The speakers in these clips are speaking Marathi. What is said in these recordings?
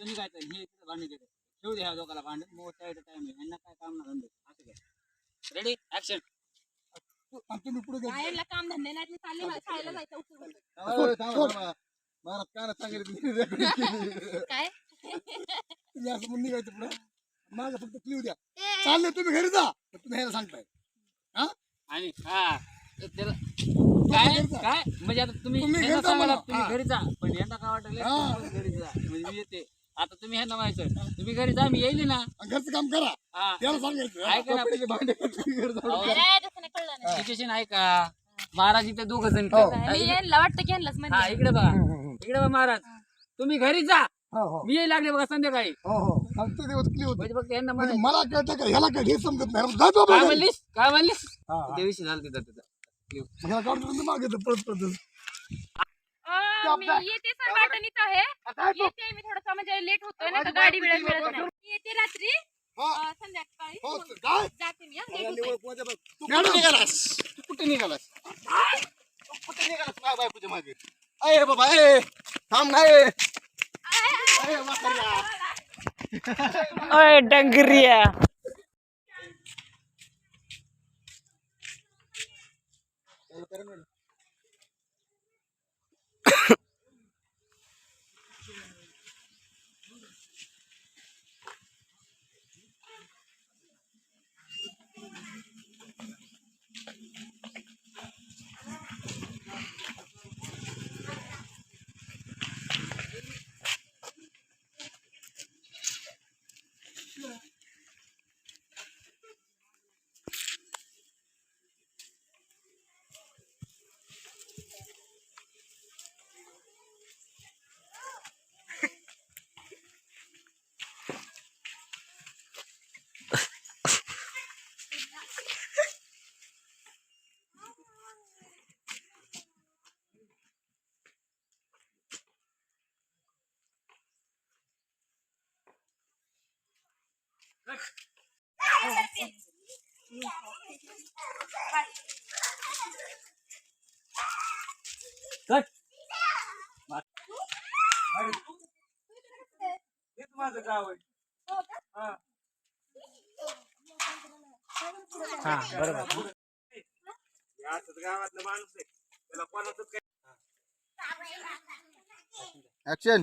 इथं निघायचं आणि हे तिथं भांडण देतात ठेवू द्या ह्या दोघाला भांडण. मग टाइम आहे. ह्यांना काय काम ना धंदे. असं काय रेडी ऍक्शन तुम्ही पुढे काय यांना काम धंदे नाही चालले. मला खायला जायचं उठून महाराज काय सांगितलं काय? तुम्ही असं म्हणून निघायचं पुढे. माझं फक्त क्लिव द्या. चालले तुम्ही घरी जा. पण तुम्ही ह्याला सांगताय. आणि हा तर त्याला काय? काय? म्हणजे आता तुम्ही घरी जा सांगा म्हणा. तुम्ही हा. घरी जा. पण यांना काय वाटलं? हा. घरी जा. म्हणजे मी येते. आता तुम्ही ह्यांना माहिती तुम्ही घरी जा मी येईल ना. घरचं काम करा. हा. त्याला ऐका ना. भांडे सिच्युएशन आहे का महाराज इथे दोघ जण हो. मी यांना वाटतं की यांनाच हा म्हणजे इकडे बघा. इकडे बघा महाराज. तुम्ही घरी जा. हो हो. मी येईल लागले बघा संध्याकाळी. हो हो. सांगतो ते होतं. म्हणजे फक्त यांना म्हणजे म्हणायचं. मला कळतं का? ह्याला कळत? हे समजत नाही. काय घरी. म्हणलीस? काय म्हणलीस? हा, हा. त्या दिवशी झालं तिथं तिथं. मग ह्याला काढून येते सर वाटणीच आहे येते मी थोडस म्हणजे लेट होतोय ना गाडी वेळ मिळत नाही। येते रात्री? अं, संध्याकाळी हो, हो, काय? जाते मी हं, late होतंय. तू कुठे निघालास तू कुठे निघालास कुठे निघालास माझ्या बायकोच्या मागे अरे बाबा ए थांब नाही अरे। म्हाताऱ्या. ओय डंगरिया। कट. माझं गाव आहे. हा. बरोबर. गावातलं माणूस आहे. त्याला कोणाच काय ऍक्शन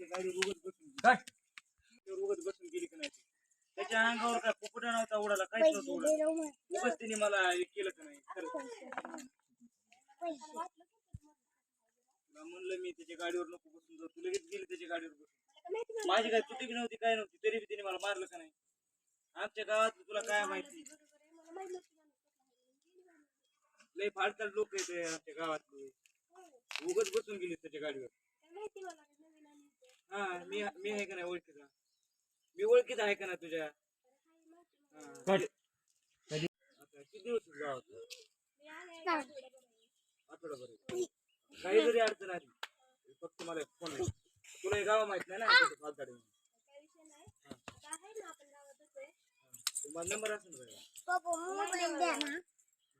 गाडी उगत बसून कट त्यावर उगत बसून गेली का नाही ती. त्याच्या अंगावर काय पोपटा नव्हता उडाला काहीच नव्हतं उडाला. उगच तिने मला हे केलं का नाही खरं तुला म्हणलं मी त्याच्या गाडीवर नको बसून जाऊ. तू लगेच गेली त्याच्या गाडीवर बसून. माझी काय चुकी बी नव्हती काय नव्हती तरी बी तिने मला मारलं का नाही. आमच्या गावात तुला काय माहिती? लय फाडतात लोक येते आमच्या गावातले. उगच बसून गेली त्याच्या गाडीवर. हा मी मी आहे का नाही ओळखीचा? मी ओळखीचा आहे का ना तुझ्या? हा. कट. आता किती दिवस आठवडाभर. काही जरी अडचण आली. फक्त मला फोन तुला हे गाव माहीत नाही ना म्हणून. तुम्हाला नंबर असेल का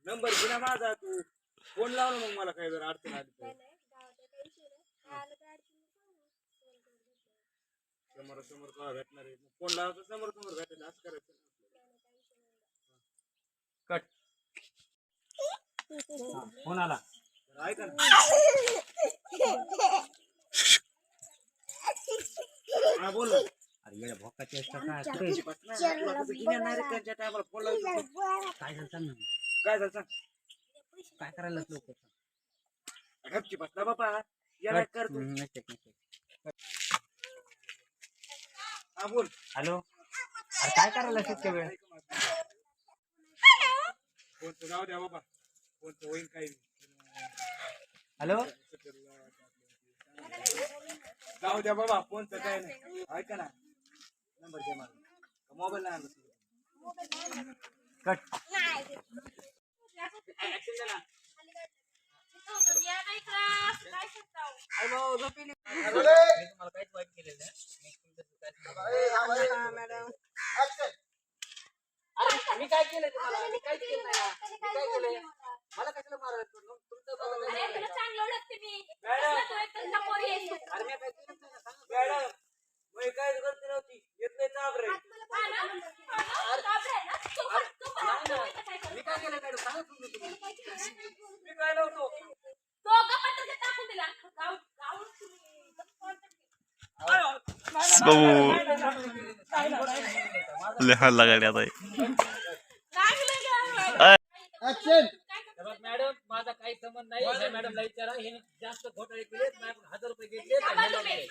नंबर घे ना माझा तू. फोन लाव ना मग मला काही जर अडचण आली तर. समोर समोर केव्हा भेटणार आहे फोन लावायचा? समोर समोर भेटायचं असं करायचं कट. फोन आला? जरा ऐका ना. हा बोल. ना. अरे येड्या भोकाची असतं काय? तुला कसं नाही रे त्यांच्या टायमाला फोन लावतो काय झालं सांग ना. काय झालं सांग. काय करायला लोक गपची बस ना बाबा. याला कर तू. हा बोल. हॅलो. अरे काय करायला इतक्या वेळ? फोनचं जाऊ द्या बाबा. फोनचं होईल काही. हॅलो. जाऊ द्या बाबा फोनचं काय नाही. ऐका ना. नंबर घे माझा मोबाईल नाही. कट. काहीच वाईट केलेलं ऍक्शन? हे मॅडम माझा काही संबंध नाही ह्या मॅडमला विचारा हे जास्त घोटाळे केले हज़ार रुपये घेतले थांबा तुम्ही.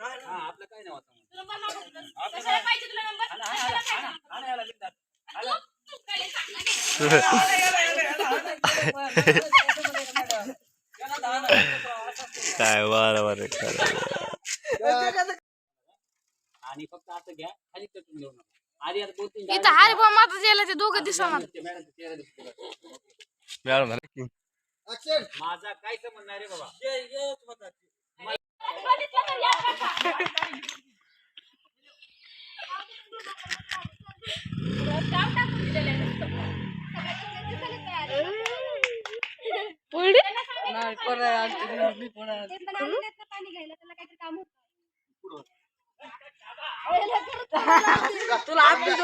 हा आपलं काय नाही होतं काय बरोबर आणि फक्त असं घ्या खाली कटून घेऊ नका आधी आता दोन तीन इथं हारी बॉम्ब आता गेला ते दोघं दिसणार मॅडम चेहरा दिसतो मॅडम झालं की. ऍक्शन माझा काय संबंध नाही रे बाबा. होता. गाव टाकून दिलेलं